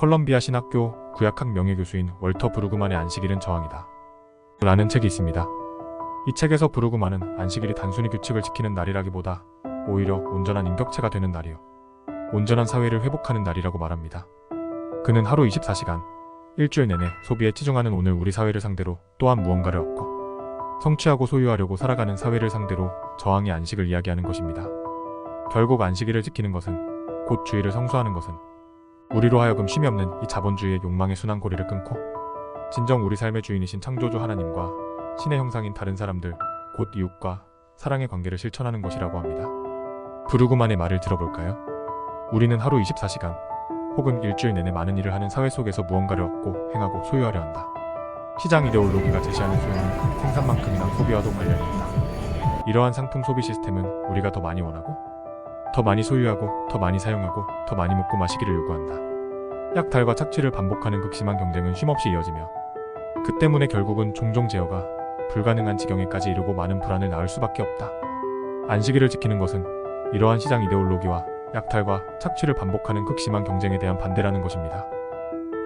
콜럼비아 신학교 구약학 명예교수인 월터 브루그만의 안식일은 저항이다. 라는 책이 있습니다. 이 책에서 브루그만은 안식일이 단순히 규칙을 지키는 날이라기보다 오히려 온전한 인격체가 되는 날이요. 온전한 사회를 회복하는 날이라고 말합니다. 그는 하루 24시간, 일주일 내내 소비에 치중하는 오늘 우리 사회를 상대로 또한 무언가를 얻고 성취하고 소유하려고 살아가는 사회를 상대로 저항의 안식을 이야기하는 것입니다. 결국 안식일을 지키는 것은 곧 주의를 성수하는 것은 우리로 하여금 쉼이 없는 이 자본주의의 욕망의 순환 고리를 끊고 진정 우리 삶의 주인이신 창조주 하나님과 신의 형상인 다른 사람들 곧 이웃과 사랑의 관계를 실천하는 것이라고 합니다. 브루그만의 말을 들어볼까요? 우리는 하루 24시간 혹은 일주일 내내 많은 일을 하는 사회 속에서 무언가를 얻고 행하고 소유하려 한다. 시장 이데올로기가 제시하는 소유는 생산만큼이나 소비와도 관련이 있다. 이러한 상품 소비 시스템은 우리가 더 많이 원하고 더 많이 소유하고 더 많이 사용하고 더 많이 먹고 마시기를 요구한다. 약탈과 착취를 반복하는 극심한 경쟁은 쉼없이 이어지며 그 때문에 결국은 종종 제어가 불가능한 지경에까지 이르고 많은 불안을 낳을 수밖에 없다. 안식일을 지키는 것은 이러한 시장 이데올로기와 약탈과 착취를 반복하는 극심한 경쟁에 대한 반대라는 것입니다.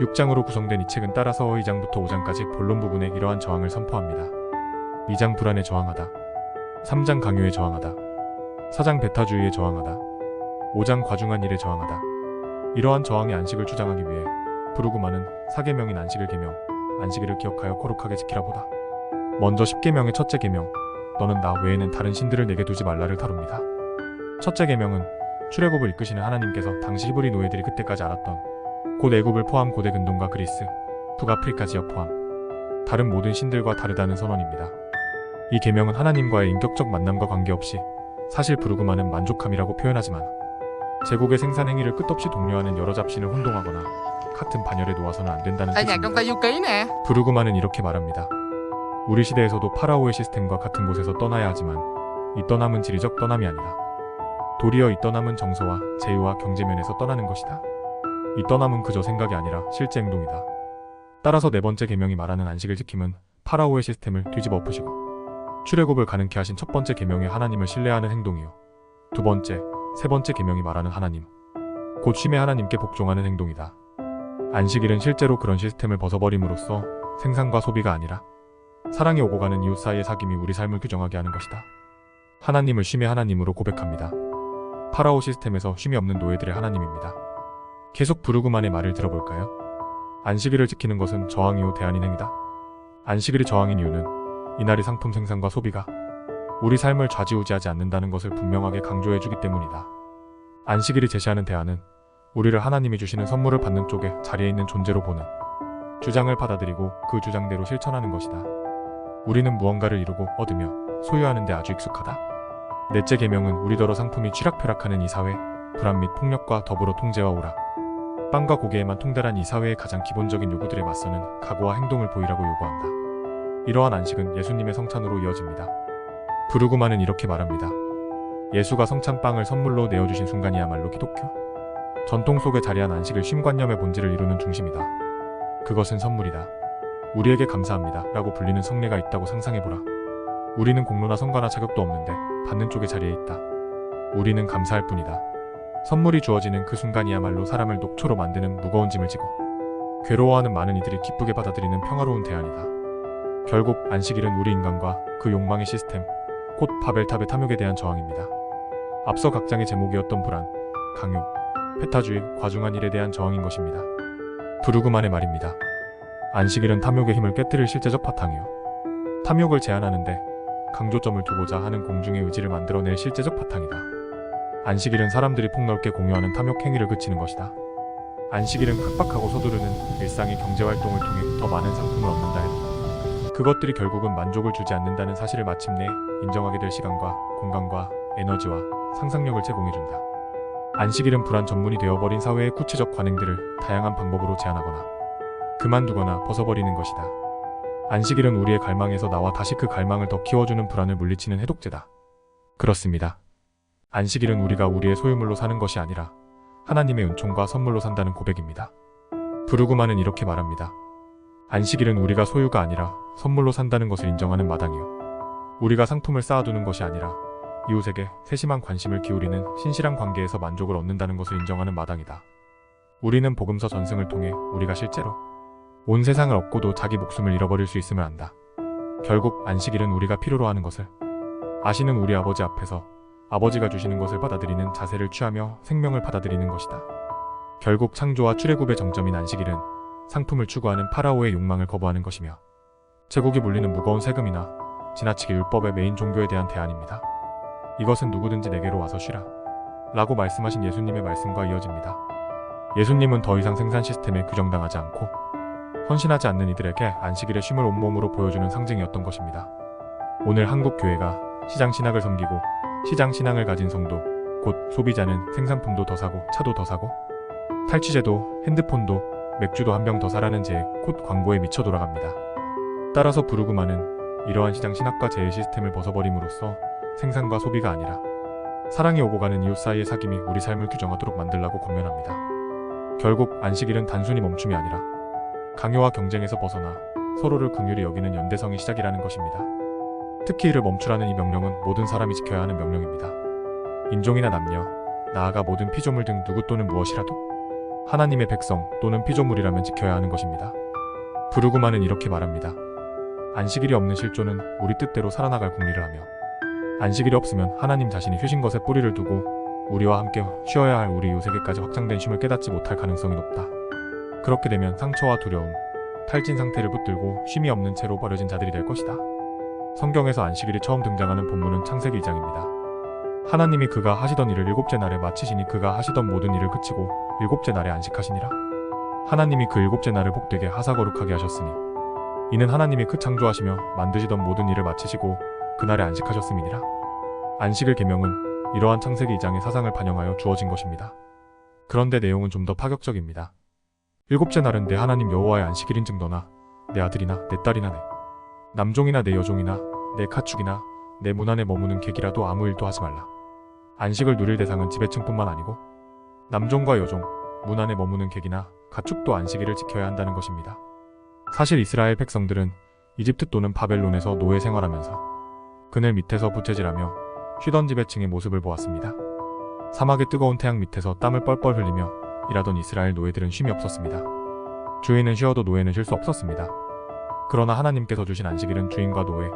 6장으로 구성된 이 책은 따라서 2장부터 5장까지 본론 부분에 이러한 저항을 선포합니다. 2장 불안에 저항하다. 3장 강요에 저항하다. 4장 배타주의에 저항하다. 5장 과중한 일에 저항하다. 이러한 저항의 안식을 주장하기 위해 브루그만은 4계명인 안식을 계명, 안식일을 기억하여 거룩하게 지키라 보다. 먼저 10계명의 첫째 계명, 너는 나 외에는 다른 신들을 내게 두지 말라를 다룹니다. 첫째 계명은 출애굽을 이끄시는 하나님께서 당시 히브리 노예들이 그때까지 알았던 곧 애굽을 포함 고대 근동과 그리스, 북아프리카 지역 포함 다른 모든 신들과 다르다는 선언입니다. 이 계명은 하나님과의 인격적 만남과 관계없이 사실 부르그만은 만족함이라고 표현하지만 제국의 생산 행위를 끝없이 독려하는 여러 잡신을 혼동하거나 같은 반열에 놓아서는 안 된다는 뜻입니다. nè 부르그만은 이렇게 말합니다. 우리 시대에서도 파라오의 시스템과 같은 곳에서 떠나야 하지만 이 떠남은 지리적 떠남이 아니다. 도리어 이 떠남은 정서와 제휴와 경제면에서 떠나는 것이다. 이 떠남은 그저 생각이 아니라 실제 행동이다. 따라서 네 번째 계명이 말하는 안식을 지킴은 파라오의 시스템을 뒤집어 엎으시고 출애굽을 가능케 하신 첫 번째 계명의 하나님을 신뢰하는 행동이요. 두 번째, 세 번째 계명이 말하는 하나님, 곧 쉼의 하나님께 복종하는 행동이다. 안식일은 실제로 그런 시스템을 벗어버림으로써 생산과 소비가 아니라 사랑이 오고 가는 이웃 사이의 사귐이 우리 삶을 규정하게 하는 것이다. 하나님을 쉼의 하나님으로 고백합니다. 파라오 시스템에서 쉼이 없는 노예들의 하나님입니다. 계속 부르그만의 말을 들어볼까요? 안식일을 지키는 것은 저항이요 대안인 행위다. 안식일이 저항인 이유는 이날이 상품 생산과 소비가 우리 삶을 좌지우지하지 않는다는 것을 분명하게 강조해주기 때문이다. 안식일이 제시하는 대안은 우리를 하나님이 주시는 선물을 받는 쪽에 자리에 있는 존재로 보는 주장을 받아들이고 그 주장대로 실천하는 것이다. 우리는 무언가를 이루고 얻으며 소유하는 데 아주 익숙하다. 넷째 계명은 우리더러 상품이 취락펴락하는 이 사회, 불안 및 폭력과 더불어 통제와 오락, 빵과 고개에만 통달한 이 사회의 가장 기본적인 요구들에 맞서는 각오와 행동을 보이라고 요구한다. 이러한 안식은 예수님의 성찬으로 이어집니다. 부르구만은 이렇게 말합니다. 예수가 성찬빵을 선물로 내어주신 순간이야말로 기독교. 전통 속에 자리한 안식을 쉼관념의 본질을 이루는 중심이다. 그것은 선물이다. 우리에게 감사합니다. 라고 불리는 성례가 있다고 상상해보라. 우리는 공로나 성과나 자격도 없는데 받는 쪽의 자리에 있다. 우리는 감사할 뿐이다. 선물이 주어지는 그 순간이야말로 사람을 녹초로 만드는 무거운 짐을 지고 괴로워하는 많은 이들이 기쁘게 받아들이는 평화로운 대안이다. 결국 안식일은 우리 인간과 그 욕망의 시스템, 곧 바벨탑의 탐욕에 대한 저항입니다. 앞서 각 장의 제목이었던 불안, 강요, 페타주의, 과중한 일에 대한 저항인 것입니다. 부르그만의 말입니다. 안식일은 탐욕의 힘을 깨뜨릴 실제적 바탕이요. 탐욕을 제한하는데 강조점을 두고자 하는 공중의 의지를 만들어낼 실제적 바탕이다. 안식일은 사람들이 폭넓게 공유하는 탐욕 행위를 그치는 것이다. 안식일은 팍팍하고 서두르는 일상의 경제활동을 통해 더 많은 상품을 얻는다 해도 그것들이 결국은 만족을 주지 않는다는 사실을 마침내 인정하게 될 시간과 공간과 에너지와 상상력을 제공해준다. 안식일은 불안 전문이 되어버린 사회의 구체적 관행들을 다양한 방법으로 제한하거나 그만두거나 벗어버리는 것이다. 안식일은 우리의 갈망에서 나와 다시 그 갈망을 더 키워주는 불안을 물리치는 해독제다. 그렇습니다. 안식일은 우리가 우리의 소유물로 사는 것이 아니라 하나님의 은총과 선물로 산다는 고백입니다. 부르구만은 이렇게 말합니다. 안식일은 우리가 소유가 아니라 선물로 산다는 것을 인정하는 마당이요. 우리가 상품을 쌓아두는 것이 아니라 이웃에게 세심한 관심을 기울이는 신실한 관계에서 만족을 얻는다는 것을 인정하는 마당이다. 우리는 복음서 전승을 통해 우리가 실제로 온 세상을 얻고도 자기 목숨을 잃어버릴 수 있음을 안다. 결국 안식일은 우리가 필요로 하는 것을 아시는 우리 아버지 앞에서 아버지가 주시는 것을 받아들이는 자세를 취하며 생명을 받아들이는 것이다. 결국 창조와 출애굽의 정점인 안식일은 상품을 추구하는 파라오의 욕망을 거부하는 것이며 제국이 물리는 무거운 세금이나 지나치게 율법의 메인 종교에 대한 대안입니다. 이것은 누구든지 내게로 와서 쉬라. 라고 말씀하신 예수님의 말씀과 이어집니다. 예수님은 더 이상 생산 시스템에 규정당하지 않고 헌신하지 않는 이들에게 안식일의 쉼을 온몸으로 보여주는 상징이었던 것입니다. 오늘 한국 교회가 시장 신학을 섬기고 시장 신앙을 가진 성도, 곧 소비자는 생산품도 더 사고 차도 더 사고 탈취제도 핸드폰도 맥주도 한 병 더 사라는 제곧 광고에 미쳐 돌아갑니다. 따라서 부르그마는 이러한 시장 신학과 제의 시스템을 벗어버림으로써 생산과 소비가 아니라 사랑이 오고 가는 이웃 사이의 사귐이 우리 삶을 규정하도록 만들라고 권면합니다. 결국 안식일은 단순히 멈춤이 아니라 강요와 경쟁에서 벗어나 서로를 긍휼히 여기는 연대성의 시작이라는 것입니다. 특히 이를 멈추라는 이 명령은 모든 사람이 지켜야 하는 명령입니다. 인종이나 남녀, 나아가 모든 피조물 등 누구 또는 무엇이라도 하나님의 백성 또는 피조물이라면 지켜야 하는 것입니다. 부르구마는 이렇게 말합니다. 안식일이 없는 실존은 우리 뜻대로 살아나갈 궁리를 하며 안식일이 없으면 하나님 자신이 휴신 것에 뿌리를 두고 우리와 함께 쉬어야 할 우리 요세계까지 확장된 쉼을 깨닫지 못할 가능성이 높다. 그렇게 되면 상처와 두려움, 탈진 상태를 붙들고 쉼이 없는 채로 버려진 자들이 될 것이다. 성경에서 안식일이 처음 등장하는 본문은 창세기 2장입니다. 하나님이 그가 하시던 일을 일곱째 날에 마치시니 그가 하시던 모든 일을 그치고 일곱째 날에 안식하시니라. 하나님이 그 일곱째 날을 복되게 하사 거룩하게 하셨으니 이는 하나님이 그 창조하시며 만드시던 모든 일을 마치시고 그날에 안식하셨음이니라. 안식일 계명은 이러한 창세기 2장의 사상을 반영하여 주어진 것입니다. 그런데 내용은 좀 더 파격적입니다. 일곱째 날은 내 하나님 여호와의 안식일인즉 너나 내 아들이나 내 딸이나 내 남종이나 내 여종이나 내 가축이나 내 문 안에 머무는 객이라도 아무 일도 하지 말라. 안식을 누릴 대상은 지배층뿐만 아니고 남종과 여종, 문 안에 머무는 객이나 가축도 안식일을 지켜야 한다는 것입니다. 사실 이스라엘 백성들은 이집트 또는 바벨론에서 노예 생활하면서 그늘 밑에서 부채질하며 쉬던 지배층의 모습을 보았습니다. 사막의 뜨거운 태양 밑에서 땀을 뻘뻘 흘리며 일하던 이스라엘 노예들은 쉼이 없었습니다. 주인은 쉬어도 노예는 쉴 수 없었습니다. 그러나 하나님께서 주신 안식일은 주인과 노예,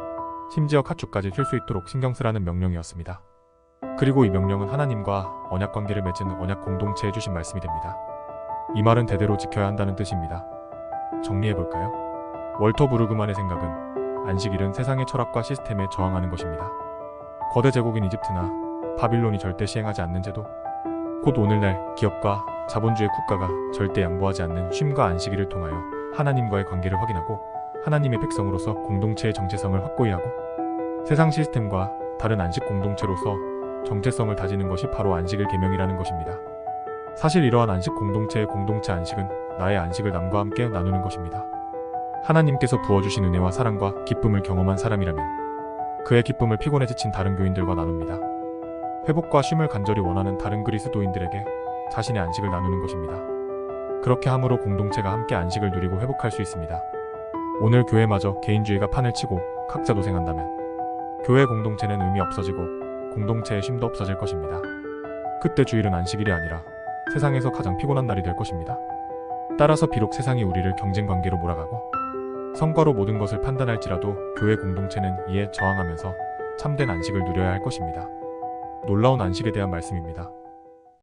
심지어 가축까지 쉴 수 있도록 신경 쓰라는 명령이었습니다. 그리고 이 명령은 하나님과 언약 관계를 맺은 언약 공동체에 주신 말씀이 됩니다. 이 말은 대대로 지켜야 한다는 뜻입니다. 정리해 볼까요? 월터 브루그만의 생각은 안식일은 세상의 철학과 시스템에 저항하는 것입니다. 거대 제국인 이집트나 바빌론이 절대 시행하지 않는 제도, 곧 오늘날 기업과 자본주의 국가가 절대 양보하지 않는 쉼과 안식일을 통하여 하나님과의 관계를 확인하고 하나님의 백성으로서 공동체의 정체성을 확고히 하고 세상 시스템과 다른 안식 공동체로서 정체성을 다지는 것이 바로 안식일 계명이라는 것입니다. 사실 이러한 안식 공동체의 공동체 안식은 나의 안식을 남과 함께 나누는 것입니다. 하나님께서 부어주신 은혜와 사랑과 기쁨을 경험한 사람이라면 그의 기쁨을 피곤해 지친 다른 교인들과 나눕니다. 회복과 쉼을 간절히 원하는 다른 그리스도인들에게 자신의 안식을 나누는 것입니다. 그렇게 함으로 공동체가 함께 안식을 누리고 회복할 수 있습니다. 오늘 교회마저 개인주의가 판을 치고 각자 도생한다면 교회 공동체는 의미 없어지고 공동체의 쉼도 없어질 것입니다. 그때 주일은 안식일이 아니라 세상에서 가장 피곤한 날이 될 것입니다. 따라서 비록 세상이 우리를 경쟁 관계로 몰아가고 성과로 모든 것을 판단할지라도 교회 공동체는 이에 저항하면서 참된 안식을 누려야 할 것입니다. 놀라운 안식에 대한 말씀입니다.